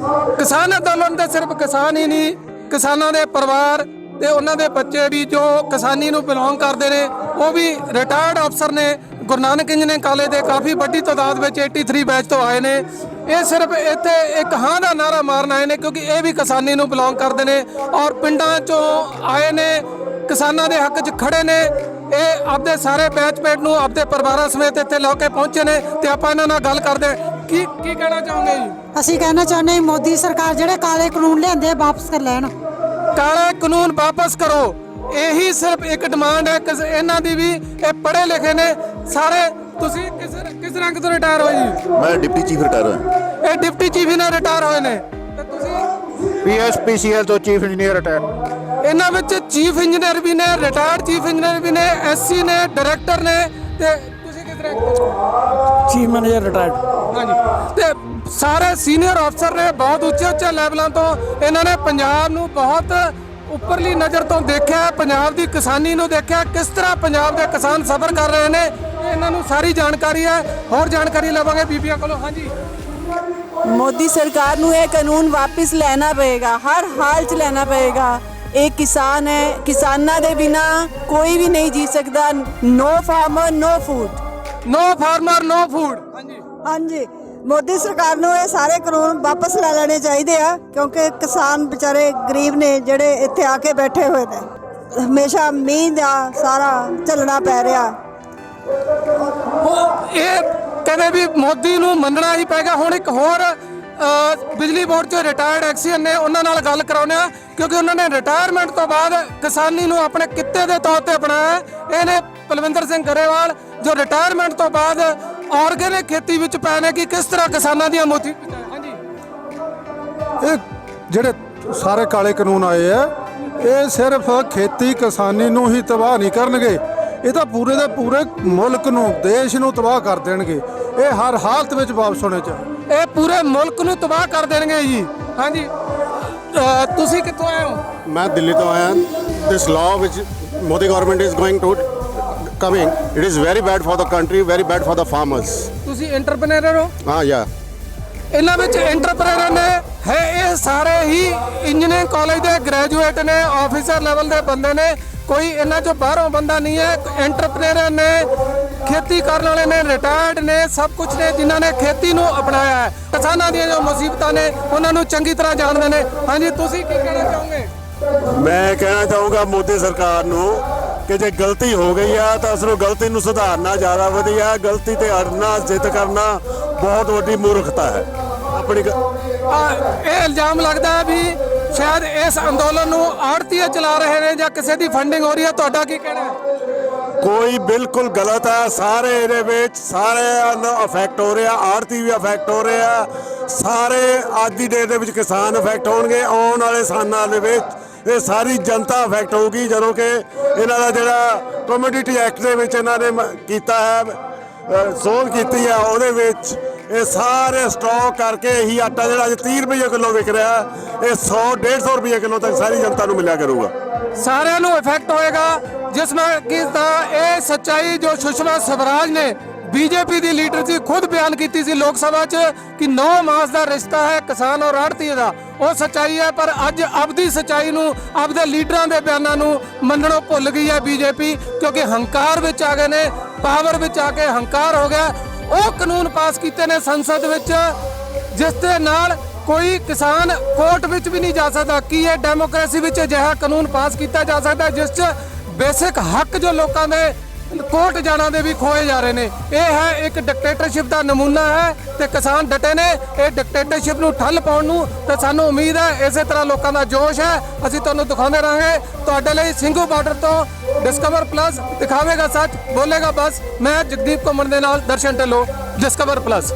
ਕਿਸਾਨ ਅੰਦੋਲਨ ਤੇ ਸਿਰਫ ਕਿਸਾਨ ਹੀ ਨਹੀਂ, ਕਿਸਾਨਾਂ ਦੇ ਪਰਿਵਾਰ ਤੇ ਉਹਨਾਂ ਦੇ ਬੱਚੇ ਵੀ ਜੋ ਕਿਸਾਨੀ ਨੂੰ ਬਿਲੋਂਗ ਕਰਦੇ ਨੇ, ਉਹ ਵੀ ਰਿਟਾਇਰਡ ਅਫਸਰ ਨੇ, ਗੁਰੂ ਨਾਨਕ ਇੰਜੀਨੀਅਰਿੰਗ ਕਾਲਜ ਦੇ ਕਾਫੀ ਵੱਡੀ ਤਾਦਾਦ ਵਿੱਚ 83 ਬੈਚ ਤੋਂ ਆਏ ਨੇ ਇਹ ਸਿਰਫ ਇੱਥੇ ਇੱਕ ਹਾਂ ਦਾ ਨਾਰਾ ਮਾਰਨ ਆਏ ਨੇ ਕਿਉਂਕਿ ਇਹ ਵੀ ਕਿਸਾਨੀ ਨੂੰ ਬਿਲੋਂਗ ਕਰਦੇ ਨੇ ਔਰ ਪਿੰਡਾਂ ਚੋਂ ਆਏ ਨੇ, ਕਿਸਾਨਾਂ ਦੇ ਹੱਕ 'ਚ ਖੜੇ ਨੇ ਇਹ ਆਪਦੇ ਸਾਰੇ ਬੈਚਮੇਟ ਨੂੰ, ਆਪਦੇ ਪਰਿਵਾਰਾਂ ਸਮੇਤ ਇੱਥੇ ਲਾ ਕੇ ਪਹੁੰਚੇ ਨੇ ਤੇ ਆਪਾਂ ਇਹਨਾਂ ਨਾਲ ਗੱਲ ਕਰਦੇ ਹਾਂ। ਕੀ ਕੀ ਕਹਿਣਾ ਚਾਹੋਗੇ ਜੀ? ਅਸੀਂ ਕਹਿਣਾ ਚਾਹੁੰਦੇ ਹਾਂ ਮੋਦੀ ਸਰਕਾਰ ਜਿਹੜੇ ਕਾਲੇ ਕਾਨੂੰਨ ਲਿਆਂਦੇ ਆ, ਵਾਪਸ ਕਰ ਲੈਣ। ਕਾਲੇ ਕਾਨੂੰਨ ਵਾਪਸ ਕਰੋ। ਇਹੀ ਸਿਰਫ ਇੱਕ ਡਿਮਾਂਡ ਹੈ ਕਿਸ ਇਹਨਾਂ ਦੀ ਵੀ ਇਹ ਪੜ੍ਹੇ ਲਿਖੇ ਨੇ। ਸਾਰੇ ਤੁਸੀਂ ਕਿਸ ਕਿਸ ਰੰਗ ਤੋਂ ਰਿਟਾਇਰ ਹੋਏ ਜੀ? ਮੈਂ ਡਿਪਟੀ ਚੀਫ ਰਿਟਾਇਰ ਹਾਂ ਇਹ ਡਿਪਟੀ ਚੀਫ ਨੇ ਰਿਟਾਇਰ ਹੋਏ ਨੇ। ਤੇ ਤੁਸੀਂ? ਪੀਐਸਪੀਸੀਐਲ ਤੋਂ ਚੀਫ ਇੰਜੀਨੀਅਰ ਰਿਟਾਇਰ ਇਹਨਾਂ ਵਿੱਚ ਚੀਫ ਇੰਜੀਨੀਅਰ ਵੀ ਨੇ ਰਿਟਾਇਰਡ ਚੀਫ ਇੰਜੀਨੀਅਰ ਵੀ ਨੇ ਐਸਸੀ ਨੇ ਡਾਇਰੈਕਟਰ ਨੇ ਤੋਂ ਚੀਫ ਮੈਨੇਜਰ ਰਿਟਾਇਰਡ ਹਾਂਜੀ। ਤੇ ਸਾਰੇ ਸੀਨੀਅਰ ਅਫਸਰ ਨੇ ਬਹੁਤ ਉੱਚੇ ਉੱਚੇ ਲੈਵਲਾਂ ਤੋਂ ਇਹਨਾਂ ਨੇ ਪੰਜਾਬ ਨੂੰ ਬਹੁਤ ਉੱਪਰਲੀ ਨਜ਼ਰ ਤੋਂ ਦੇਖਿਆ ਹੈ, ਪੰਜਾਬ ਦੀ ਕਿਸਾਨੀ ਨੂੰ ਦੇਖਿਆ ਕਿਸ ਤਰ੍ਹਾਂ ਪੰਜਾਬ ਦੇ ਕਿਸਾਨ ਸਫਰ ਕਰ ਰਹੇ ਨੇ ਇਹ ਇਹਨਾਂ ਨੂੰ ਸਾਰੀ ਜਾਣਕਾਰੀ ਹੈ। ਹੋਰ ਜਾਣਕਾਰੀ ਲਵਾਂਗੇ ਬੀਬੀਆਂ ਕੋਲੋਂ ਹਾਂਜੀ। ਮੋਦੀ ਸਰਕਾਰ ਨੂੰ ਇਹ ਕਾਨੂੰਨ ਵਾਪਸ ਲੈਣਾ ਪਏਗਾ ਹਰ ਹਾਲ 'ਚ ਲੈਣਾ ਪਏਗਾ। ਇਹ ਕਿਸਾਨ ਹੈ ਕਿਸਾਨਾਂ ਦੇ ਬਿਨਾ ਕੋਈ ਵੀ ਨਹੀਂ ਜੀ ਸਕਦਾ no farmer no food no farmer no food ਹਾਂਜੀ। ਹਾਂਜੀ। ਮੋਦੀ ਸਰਕਾਰ ਨੂੰ ਇਹ ਸਾਰੇ ਕਾਨੂੰਨ ਵਾਪਸ ਲੈ ਲੈਣੇ ਚਾਹੀਦੇ ਆ ਕਿਉਂਕਿ ਕਿਸਾਨ ਵਿਚਾਰੇ ਗਰੀਬ ਨੇ ਜਿਹੜੇ ਇੱਥੇ ਆ ਕੇ ਬੈਠੇ ਹੋਏ ਨੇ। ਹਮੇਸ਼ਾ ਮੀਂਹ ਦਾ ਸਾਰਾ ਝੱਲਣਾ ਪੈ ਰਿਹਾ। ਉਹ ਇਹ ਕਹਿੰਦੇ ਵੀ ਮੋਦੀ ਨੂੰ ਮੰਨਣਾ ਹੀ ਪਏਗਾ ਹੁਣ ਇੱਕ ਹੋਰ ਅ, ਬਿਜਲੀ ਬੋਰਡ ਚੋਂ ਰਿਟਾਇਰਡ ਐਕਸੀਅਨ ਨੇ ਉਹਨਾਂ ਨਾਲ ਗੱਲ ਕਰਾਉਂਦੇ ਆ ਕਿਉਂਕਿ ਉਹਨਾਂ ਨੇ ਰਿਟਾਇਰਮੈਂਟ ਤੋਂ ਬਾਅਦ ਕਿਸਾਨੀ ਨੂੰ ਆਪਣੇ ਕਿੱਤੇ ਦੇ ਤੌਰ ਤੇ ਅਪਣਾਇਆ। ਹੈ। ਇਹ ਨੇ ਪਲਵਿੰਦਰ ਸਿੰਘ ਗਰੇਵਾਲ ਜੋ ਰਿਟਾਇਰਮੈਂਟ ਤੋਂ ਬਾਅਦ ਆਰਗੈਨਿਕ ਖੇਤੀ ਵਿੱਚ ਪਏ ਨੇ ਕਿ ਕਿਸ ਤਰ੍ਹਾਂ ਕਿਸਾਨਾਂ ਦੀਆਂ ਮੋਤੀ ਹਾਂਜੀ। ਇਹ ਜਿਹੜੇ ਸਾਰੇ ਕਾਲੇ ਕਾਨੂੰਨ ਆਏ ਆ ਇਹ ਸਿਰਫ ਖੇਤੀ ਕਿਸਾਨੀ ਨੂੰ ਹੀ ਤਬਾਹ ਨਹੀਂ ਕਰਨਗੇ। ਇਹ ਤਾਂ ਪੂਰੇ ਦੇ ਪੂਰੇ ਮੁਲਕ ਨੂੰ ਦੇਸ਼ ਨੂੰ ਤਬਾਹ ਕਰ ਦੇਣਗੇ। ਇਹ ਹਰ ਹਾਲਤ ਵਿੱਚ ਵਾਪਸ ਹੋਣੇ ਚਾਹੀਦੇ। ਇਹ ਪੂਰੇ ਮੁਲਕ ਨੂੰ ਤਬਾਹ ਕਰ ਦੇਣਗੇ ਜੀ। ਹਾਂਜੀ। ਤੁਸੀਂ ਕਿੱਥੋਂ ਆਏ ਹੋ? ਮੈਂ ਦਿੱਲੀ ਤੋਂ ਆਇਆ। This law which Modi government is going to coming, it is very bad for the country, very bad for the farmers. ਤੁਸੀਂ ਐਂਟਰਪ੍ਰੈਨਰ ਹੋ? Ah, yeah. ਇਹਨਾਂ ਵਿੱਚ ਐਂਟਰਪ੍ਰੈਨਰ ਨੇ ਹੈ ਇਹ ਸਾਰੇ ਹੀ ਇੰਜੀਨੀਅਰ ਕਾਲਜ ਦੇ ਗ੍ਰੈਜੂਏਟ ਨੇ ਆਫੀਸਰ ਲੈਵਲ ਦੇ ਬੰਦੇ ਨੇ। ਕੋਈ ਇਹਨਾਂ ਚੋਂ ਬਾਹਰੋਂ ਬੰਦਾ ਨਹੀਂ ਹੈ ਐਂਟਰਪ੍ਰੈਨਰ ਨੇ ਖੇਤੀ ਕਰਨ ਵਾਲੇ ਨੇ ਰਿਟਾਇਰਡ ਨੇ ਸਭ ਕੁਝ ਨੇ ਜਿਨ੍ਹਾਂ ਨੇ ਖੇਤੀ ਨੂੰ ਅਪਣਾਇਆ ਹੈ। ਕਿਸਾਨਾਂ ਦੀਆਂ ਜੋ ਮੁਸੀਬਤਾਂ ਨੇ ਉਹਨਾਂ ਨੂੰ ਚੰਗੀ ਤਰ੍ਹਾਂ ਜਾਣਦੇ ਨੇ। ਹਾਂਜੀ ਤੁਸੀਂ ਕੀ ਕਹਿਣਾ ਚਾਹੋਗੇ? ਮੈਂ ਕਹਿਣਾ ਚਾਹੂੰਗਾ ਮੋਦੀ ਸਰਕਾਰ ਨੂੰ ਕਿ ਜੇ ਗਲਤੀ ਹੋ ਗਈ ਆ ਤਾਂ ਉਸ ਨੂੰ ਗਲਤੀ ਨੂੰ ਸੁਧਾਰਨਾ ਜ਼ਿਆਦਾ ਵਧੀਆ ਗਲਤੀ ਤੇ ਅੜਨਾ ਜਿੱਤ ਕਰਨਾ ਬਹੁਤ ਵੱਡੀ ਮੂਰਖਤਾ ਹੈ। ਆਪਣੀ ਇਹ ਇਲਜ਼ਾਮ ਲੱਗਦਾ ਹੈ ਵੀ ਸ਼ਾਇਦ ਇਸ ਅੰਦੋਲਨ ਨੂੰ ਆੜਤੀਏ ਚਲਾ ਰਹੇ ਨੇ ਜਾਂ ਕਿਸੇ ਦੀ ਫੰਡਿੰਗ ਹੋ ਰਹੀ ਹੈ। ਤੁਹਾਡਾ ਕੀ ਕਹਿਣਾ ਹੈ? ਕੋਈ ਬਿਲਕੁਲ ਗਲਤ ਹੈ। ਸਾਰੇ ਇਹਦੇ ਵਿੱਚ ਸਾਰੇ ਨੂੰ ਅਫੈਕਟ ਹੋ ਰਿਹਾ ਆੜਤੀ ਵੀ ਅਫੈਕਟ ਹੋ ਰਿਹਾ ਸਾਰੇ ਅੱਜ ਦੀ ਡੇਟ ਦੇ ਵਿੱਚ ਕਿਸਾਨ ਅਫੈਕਟ ਹੋਣਗੇ। ਆਉਣ ਵਾਲੇ ਸਾਲਾਂ ਦੇ ਵਿੱਚ ਇਹ ਸਾਰੀ ਜਨਤਾ ਅਫੈਕਟ ਹੋਊਗੀ ਜਦੋਂ ਕਿ ਇਹਨਾਂ ਦਾ ਜਿਹੜਾ ਕਮੋਡਿਟੀ ਐਕਟ ਦੇ ਵਿੱਚ ਇਹਨਾਂ ਨੇ ਕੀਤਾ ਹੈ ਅ, ਕੀਤੀ ਹੈ ਉਹਦੇ ਵਿੱਚ ਇਹ ਸਾਰੇ ਸਟਾਕ ਕਰਕੇ ਹੀ ਆਟਾ ਜਿਹੜਾ ਅੱਜ 30 ਰੁਪਏ ਕਿਲੋ ਵਿਕ ਰਿਹਾ ਇਹ 100 150 ਰੁਪਏ ਕਿਲੋ ਤੱਕ ਸਾਰੀ ਜਨਤਾ ਨੂੰ ਮਿਲਿਆ ਕਰੂਗਾ। ਸਾਰਿਆਂ ਨੂੰ ਇਫੈਕਟ ਹੋਏਗਾ ਜਿਸ ਨਾਲ ਕਿ ਤਾਂ ਇਹ ਸੱਚਾਈ ਜੋ ਸੁਸ਼ਮਾ ਸਵਰਾਜ ਨੇ ਬੀਜੇਪੀ ਦੀ ਲੀਡਰ ਜੀ ਖੁਦ ਬਿਆਨ ਕੀਤੀ ਸੀ ਲੋਕ ਸਭਾ 'ਚ ਕਿ 9 ਮਾਸ ਦਾ ਰਿਸ਼ਤਾ ਹੈ ਕਿਸਾਨ ਔਰ ਆੜਤੀ ਦਾ। ਉਹ ਸੱਚਾਈ ਹੈ, ਪਰ ਅੱਜ ਆਪਦੀ ਸੱਚਾਈ ਨੂੰ, ਆਪਦੇ ਲੀਡਰਾਂ ਦੇ ਬਿਆਨਾਂ ਨੂੰ ਮੰਨਣੋਂ ਭੁੱਲ ਗਈ ਹੈ ਬੀਜੇਪੀ, ਕਿਉਂਕਿ ਹੰਕਾਰ ਵਿੱਚ ਆ ਗਏ ਨੇ, ਪਾਵਰ ਵਿੱਚ ਆ ਕੇ ਹੰਕਾਰ ਹੋ ਗਿਆ। ਉਹ ਕਾਨੂੰਨ ਪਾਸ ਕੀਤੇ ਨੇ ਸੰਸਦ ਵਿੱਚ, ਜਿਸ ਦੇ ਨਾਲ ਕੋਈ ਕਿਸਾਨ ਕੋਰਟ ਵਿੱਚ ਵੀ ਨਹੀਂ ਜਾ ਸਕਦਾ। ਕੀ ਇਹ ਡੈਮੋਕ੍ਰੇਸੀ ਵਿੱਚ ਅਜਿਹਾ ਕਾਨੂੰਨ ਪਾਸ ਕੀਤਾ ਜਾ ਸਕਦਾ, ਜਿਸ 'ਚ ਬੇਸਿਕ ਹੱਕ ਜੋ ਲੋਕਾਂ ਦੇ ਕੋਟ ਜਾਣਾ ਦੇ ਵੀ ਖੋਏ ਜਾ ਰਹੇ ਨੇ। ਇਹ ਹੈ ਇੱਕ ਡਿਕਟੇਟਰਸ਼ਿਪ ਦਾ ਨਮੂਨਾ ਹੈ ਤੇ ਕਿਸਾਨ ਡਟੇ ਨੇ। ਇਹ ਡਿਕਟੇਟਰਸ਼ਿਪ ਨੂੰ ਠੱਲ ਪਾਉਣ ਨੂੰ ਤੇ ਸਾਨੂੰ ਉਮੀਦ ਹੈ ਇਸੇ ਤਰ੍ਹਾਂ ਲੋਕਾਂ ਦਾ ਜੋਸ਼ ਹੈ। ਅਸੀਂ ਤੁਹਾਨੂੰ ਦਿਖਾਉਂਦੇ ਰਹਾਂਗੇ। ਤੁਹਾਡੇ ਲਈ ਸਿੰਘੂ ਬਾਰਡਰ ਤੋਂ ਡਿਸਕਵਰ ਪਲੱਸ ਦਿਖਾਵੇਗਾ ਸੱਚ, ਬੋਲੇਗਾ ਬਸ। ਮੈਂ ਜਗਦੀਪ ਘੁੰਮਣ ਦੇ ਨਾਲ ਦਰਸ਼ਨ ਢਿੱਲੋਂ ਡਿਸਕਵਰ ਪਲੱਸ